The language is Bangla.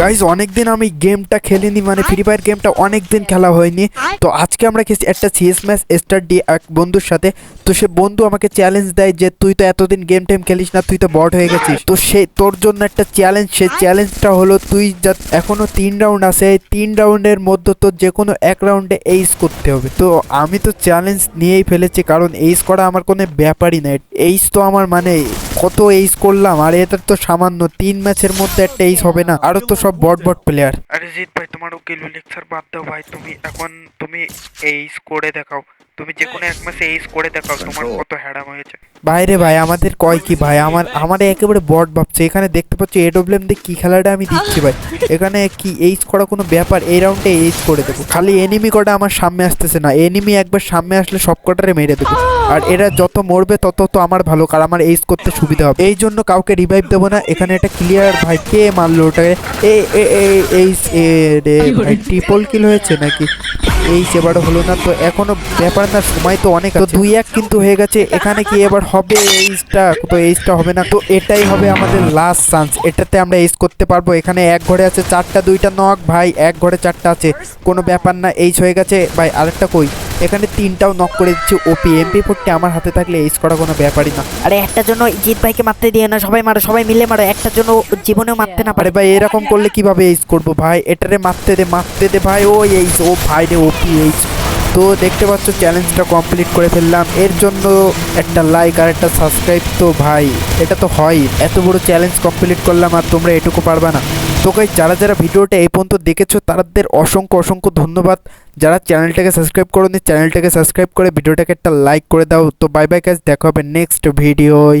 গাইজ অনেকদিন আমি গেমটা খেলিনি মানে ফ্রি ফায়ার গেমটা অনেকদিন খেলা হয়নি। তো আজকে আমরা খেয়েছি একটা সিএস ম্যাচ স্টার ডি এক বন্ধুর সাথে। তো সে বন্ধু আমাকে চ্যালেঞ্জ দেয় যে, তুই তো এতদিন গেম টেম খেলিস না, তুই তো বট হয়ে গেছিস। তো সে, তোর জন্য একটা চ্যালেঞ্জ সে চ্যালেঞ্জটা হলো, তুই যা, এখনও তিন রাউন্ড আছে তিন রাউন্ডের মধ্যে তোর যে কোনো এক রাউন্ডে এইস করতে হবে। তো আমি তো চ্যালেঞ্জ নিয়েই ফেলেছি, কারণ এইস করা আমার কোনো ব্যাপারই না। এইস তো আমার মানে কত এইস করলাম আর এটার তো সামান্য তিন ম্যাচের মধ্যে একটা এইস হবে না। আরও তো সব বট বট প্লেয়ার আরে জিৎ ভাই তোমার উকিল লেকচার বাদ দাও ভাই তুমি এখন তুমি এইস করে দেখাও। তুমি যে কোনো এক মাসে এইস করে দেখাও তোমার কত হ্যাডাম হয়েছে বাইরে ভাই আমাদের কয় কি ভাই? আমার আমার একেবারে বট ভাবছে। এখানে দেখতে পাচ্ছি এডব্লিউএম দিয়ে কি খেলাটা আমি দিচ্ছি ভাই। এখানে কি এইচ করা কোনো ব্যাপার? এই রাউন্ডে এইচ করে দেবো। খালি এনিমি কটা আমার সামনে আসতেছে না। এনিমি একবার সামনে আসলে সব কটারে মেরে দেবো। আর এরা যত মরবে, তত তো আমার ভালো, কারণ আমার এইচ করতে সুবিধা হবে। এই জন্য কাউকে রিভাইভ দেবো না। এখানে একটা ক্লিয়ার ভাই, কে মারলো ওটাকে? এ এ রে ভাই ট্রিপল কিল হয়েছে নাকি? এই এবারও হলো না, তো এখনও ব্যাপার না, সময় তো অনেক তো দুই এক কিন্তু হয়ে গেছে, এখানে কি এবার হবে এইচটা তো এইচটা হবে না, তো এটাই হবে আমাদের লাস্ট চান্স এটাতে আমরা এইচ করতে পারব। এখানে এক ঘরে আছে চারটা, দুইটা নক ভাই, এক ঘরে চারটা আছে। কোনো ব্যাপার না এইচ হয়ে গেছে। ভাই, আরেকটা কই? এখানে তিনটাও নক করে দিচ্ছি ওপি এমপি ফোরটি আমার হাতে থাকলে এইচ করা কোনো ব্যাপারই না। আরে একটার জন্য জিৎ ভাইকে মারতে দিয়ে না সবাই মারো সবাই মিলে মারো একটার জন্য জীবনেও মারতে না পারে। ভাই এরকম করলে কীভাবে এইচ করব ভাই? এটারে মারতে দে মারতে দে ভাই ও এইচ ও ভাই রে ওপি এইচ তো দেখতে পাচ্ছ চ্যালেঞ্জটা কমপ্লিট করে ফেললাম। এর জন্য একটা লাইক আর একটা সাবস্ক্রাইব তো ভাই এটা তো হয়। এত বড় চ্যালেঞ্জ কমপ্লিট করলাম আর তোমরা এটুকু পারবা না। তো গাইজ যারা যারা ভিডিওটা এই পর্যন্ত দেখেছ, তাদের অসংখ্য অসংখ্য ধন্যবাদ। যারা চ্যানেলটাকে সাবস্ক্রাইব করোনি, চ্যানেলটাকে সাবস্ক্রাইব করে ভিডিওটাকে একটা লাইক করে দাও। তো বাই বাই কাজ দেখা হবে নেক্সট ভিডিওয়